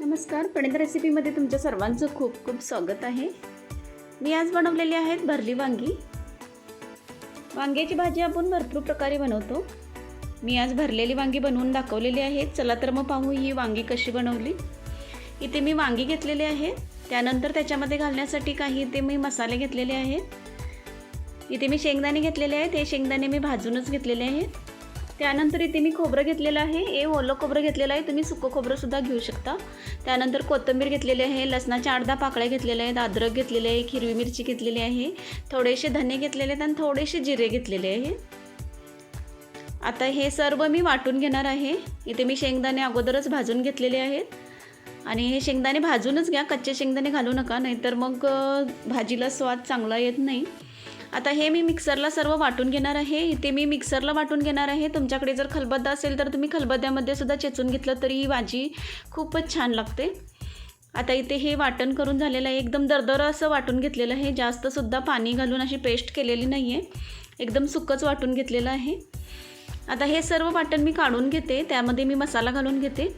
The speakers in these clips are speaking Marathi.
नमस्कार पणित रेसिपीमध्ये तुमच्या सर्वांचं खूप खूप स्वागत आहे. मी आज बनवलेली आहेत भरली वांगी. वांग्याची भाजी आपण भरपूर प्रकारे बनवतो. मी आज भरलेली वांगी बनवून दाखवलेली आहेत चला तर मग पाहू ही वांगी कशी बनवली. इथे मी वांगी घेतलेली आहे. त्यानंतर त्याच्यामध्ये घालण्यासाठी काही इथे मी मसाले घेतलेले आहेत. इथे मी शेंगदाणे घेतलेले आहेत. हे शेंगदाणे मी भाजूनच घेतलेले आहेत. त्यानंतर इथे मी खोबरं घेतलेलं आहे. हे ओलं खोबरं घेतलेलं आहे. तुम्ही सुकं खोबरंसुद्धा घेऊ शकता. त्यानंतर कोथिंबीर घेतलेली आहे. लसणाच्या अर्धा पाकळ्या घेतलेल्या आहेत. अद्रक घेतलेले आहे. हिरवी मिरची घेतलेली आहे. थोडेसे धने घेतलेले आहेत आणि थोडेसे जिरे घेतलेले आहे. आता हे सर्व मी वाटून घेणार आहे. इथे मी शेंगदाणे अगोदरच भाजून घेतलेले आहेत. आणि हे शेंगदाणे भाजूनच घ्या. कच्चे शेंगदाणे घालू नका. नाहीतर मग भाजीला स्वाद चांगला येत नाही. आता हे मी मिक्सरला सर्व वाटून घेणार आहे. इथे मी मिक्सरला वाटून घेणार आहे. तुमच्याकडे जर खलबत्ता असेल तर तुम्ही खलबत्त्यामध्ये सुद्धा चेचून घेतलं तरी ही भाजी खूपच छान लागते. आता इथे हे वाटण करून झालेलं आहे. एकदम दरदरं असं वाटून घेतलेलं आहे. जास्तसुद्धा पाणी घालून अशी पेस्ट केलेली नाही आहे एकदम सुकंच वाटून घेतलेलं आहे. आता हे सर्व वाटण मी काढून घेते. त्यामध्ये मी मसाला घालून घेते.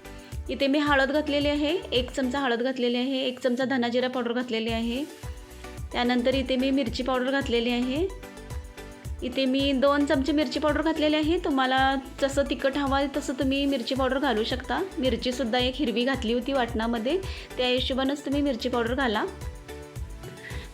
इथे मी हळद घातलेली आहे. एक चमचा हळद घातलेली आहे. एक चमचा धनाजिरा पावडर घातलेली आहे. त्यानंतर इथे मी मिरची पावडर घातलेली आहे. इथे मी दोन चमचे मिरची पावडर घातलेली आहे. तुम्हाला जसं तिखट हवं आहे तसं तुम्ही मिरची पावडर घालू शकता. मिरचीसुद्धा एक हिरवी घातली होती वाटणामध्ये. त्या हिशोबानंच तुम्ही मिरची पावडर घाला.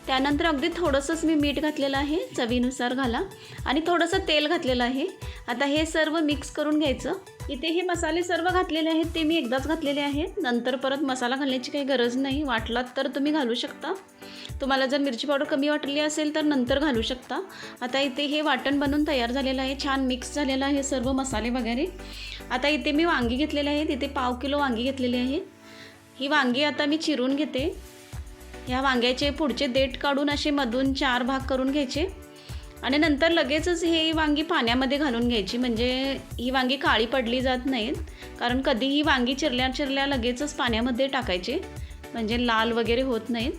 त्यानंतर अगदी थोडंसंच मी मीठ घातलेलं आहे चवीनुसार घाला. आणि थोडंसं तेल घातलेलं आहे. आता हे सर्व मिक्स करून घ्यायचं. इथे हे मसाले सर्व घातलेले आहेत ते मी एकदाच घातलेले आहेत. नंतर परत मसाला घालण्याची काही गरज नाही. वाटलात तर तुम्ही घालू शकता. तुम्हाला जर मिरची पावडर कमी वाटली असेल तर नंतर घालू शकता. आता इथे हे वाटण बनवून तयार झालेलं आहे. छान मिक्स झालेलं आहे सर्व मसाले वगैरे. आता इथे मी वांगी घेतलेले आहेत. इथे पाव किलो वांगी घेतलेली आहे. ही वांगी आता मी चिरून घेते. ह्या वांग्याचे पुढचे देठ काढून असे मधून चार भाग करून घ्यायचे. आणि नंतर लगेचच हे वांगी पाण्यामध्ये घालून घ्यायची. म्हणजे ही वांगी काळी पडली जात नाहीत. कारण कधीही वांगी चिरल्या चिरल्या लगेचच पाण्यामध्ये टाकायचे. म्हणजे लाल वगैरे होत नाहीत.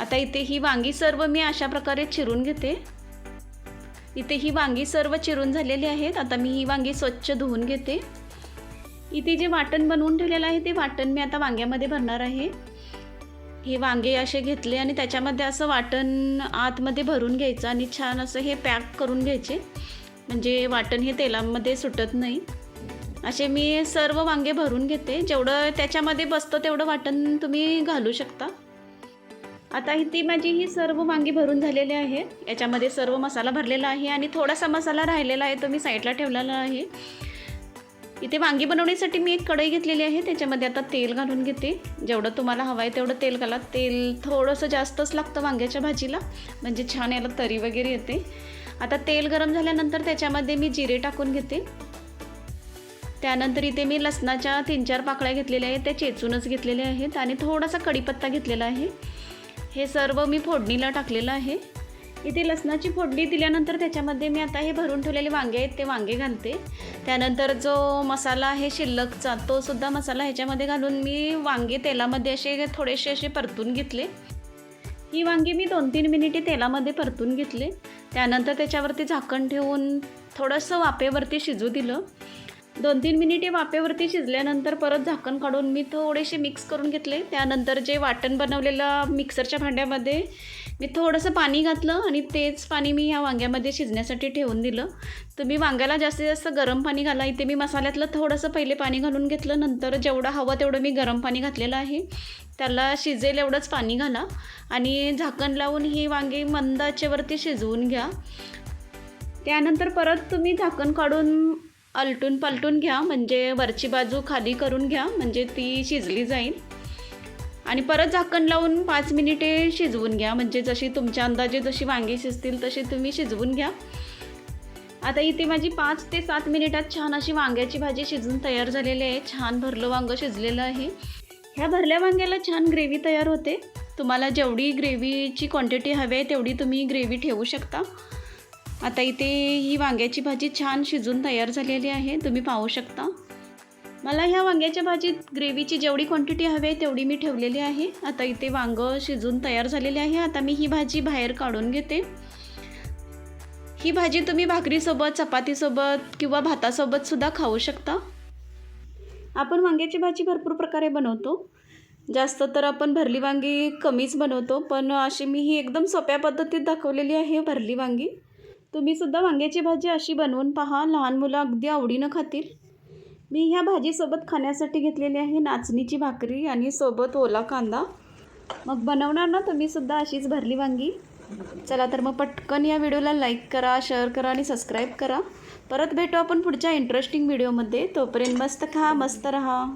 आता इथे ही वांगी सर्व मी अशा प्रकारे चिरून घेते. इथे ही वांगी सर्व चिरून झालेली आहेत. आता मी ही वांगी स्वच्छ धुवून घेते. इथे जे वाटण बनवून ठेवलेलं आहे ते वाटण मी आता वांग्यामध्ये भरणार आहे. हे वांगे असे घेतले आणि त्याच्यामध्ये असं वाटण आतमध्ये भरून घ्यायचं आणि छान असं हे पॅक करून घ्यायचे. म्हणजे वाटण हे तेलामध्ये सुटत नाही. असे मी सर्व वांगे भरून घेते. जेवढं त्याच्यामध्ये बसतं तेवढं वाटण तुम्ही घालू शकता. आता ही ती माझी ही सर्व वांगी भरून झालेली आहे. याच्यामध्ये सर्व मसाला भरलेला आहे आणि थोडासा मसाला राहिलेला आहे. तो मी साईडला ठेवलेला आहे. इथे वांगी बनवण्यासाठी मी एक कढई घेतलेली आहे. त्याच्यामध्ये आता तेल घालून घेते. जेवढं तुम्हाला हवं आहे तेवढं तेल घाला. तेल थोडंसं जास्तच लागतं वांग्याच्या भाजीला. म्हणजे छान याला तरी वगैरे येते. आता तेल गरम झाल्यानंतर त्याच्यामध्ये मी जिरे टाकून घेते. त्यानंतर इथे मी लसणाच्या तीन चार पाकळ्या घेतलेल्या आहेत. त्या चेचूनच घेतलेल्या आहेत. आणि थोडासा कढीपत्ता घेतलेला आहे. हे सर्व मी फोडणीला टाकलेलं आहे. इथे लसणाची फोडणी दिल्यानंतर त्याच्यामध्ये मी आता हे भरून ठेवलेले वांगे आहेत ते वांगे घालते. त्यानंतर जो मसाला आहे शिल्लकचा तो सुद्धा मसाला ह्याच्यामध्ये घालून मी वांगे तेलामध्ये असे थोडेसे असे परतून घेतले. ही वांगी मी दोन तीन मिनिटे तेलामध्ये परतून घेतले. त्यानंतर त्याच्यावरती झाकण ठेवून थोडंसं वाफेवरती शिजू दिलं. दोन तीन मिनिटे वाफेवरती शिजल्यानंतर परत झाकण काढून मी थोडेसे मिक्स करून घेतले. त्यानंतर जे वाटण बनवलेलं मिक्सरच्या भांड्यामध्ये मी थोडंसं पाणी घातलं आणि तेच पाणी मी ह्या वांग्यामध्ये शिजण्यासाठी ठेवून दिलं. तुम्ही वांग्याला जास्तीत जास्त गरम पाणी घाला. इथे मी मसाल्यातलं थोडंसं पहिले पाणी घालून घेतलं. नंतर जेवढं हवं तेवढं मी गरम पाणी घातलेलं आहे. त्याला शिजेल एवढंच पाणी घाला आणि झाकण लावून ही वांगी मंदाचेवरती शिजवून घ्या. त्यानंतर परत तुम्ही झाकण काढून अलटून पलटून घ्या म्हणजे वरची बाजू खाली करून घ्या म्हणजे ती शिजली जाईल. आणि परत झाकण लावून पाच मिनिटे शिजवून घ्या म्हणजे जशी तुमच्या अंदाजे जशी वांगी शिजतील तशी तुम्ही शिजवून घ्या. आता इथे माझी पाच ते सात मिनिटात छान अशी वांग्याची भाजी शिजून तयार झालेली आहे. छान भरलं वांगं शिजलेलं आहे. ह्या भरल्या वांग्याला छान ग्रेव्ही तयार होते. तुम्हाला जेवढी ग्रेव्हीची क्वांटिटी हवी आहे तेवढी तुम्ही ग्रेव्ही ठेवू शकता. आता इथे ही वांग्याची भाजी छान शिजून तयार झालेली आहे. तुम्ही पाहू शकता. मला ह्या वांग्याच्या भाजीत ग्रेव्हीची जेवढी क्वांटिटी हवी आहे तेवढी मी ठेवलेली आहे. आता इथे वांगं शिजून तयार झालेले आहे. आता मी ही भाजी बाहेर काढून घेते. ही भाजी तुम्ही भाकरीसोबत चपातीसोबत किंवा भातासोबत सुद्धा खाऊ शकता. आपण वांग्याची भाजी भरपूर प्रकारे बनवतो. जास्त तर आपण भरली वांगी कमीच बनवतो पण अशी मी ही एकदम सोप्या पद्धतीत दाखवलेली आहे भरली वांगी. तुम्हीसुद्धा वांग्याची भाजी अशी बनवून पहा लहान मुलं अगदी आवडीनं खातील. मी ह्या भाजीसोबत खाण्यासाठी घेतलेली आहे नाचणीची भाकरी आणि सोबत ओला कांदा. मग बनवणार ना तुम्हीसुद्धा अशीच भरली वांगी? चला तर मग पटकन या व्हिडिओला लाईक करा शेअर करा आणि सबस्क्राईब करा. परत भेटू आपण पुढच्या इंटरेस्टिंग व्हिडिओमध्ये. तोपर्यंत मस्त खा मस्त रहा.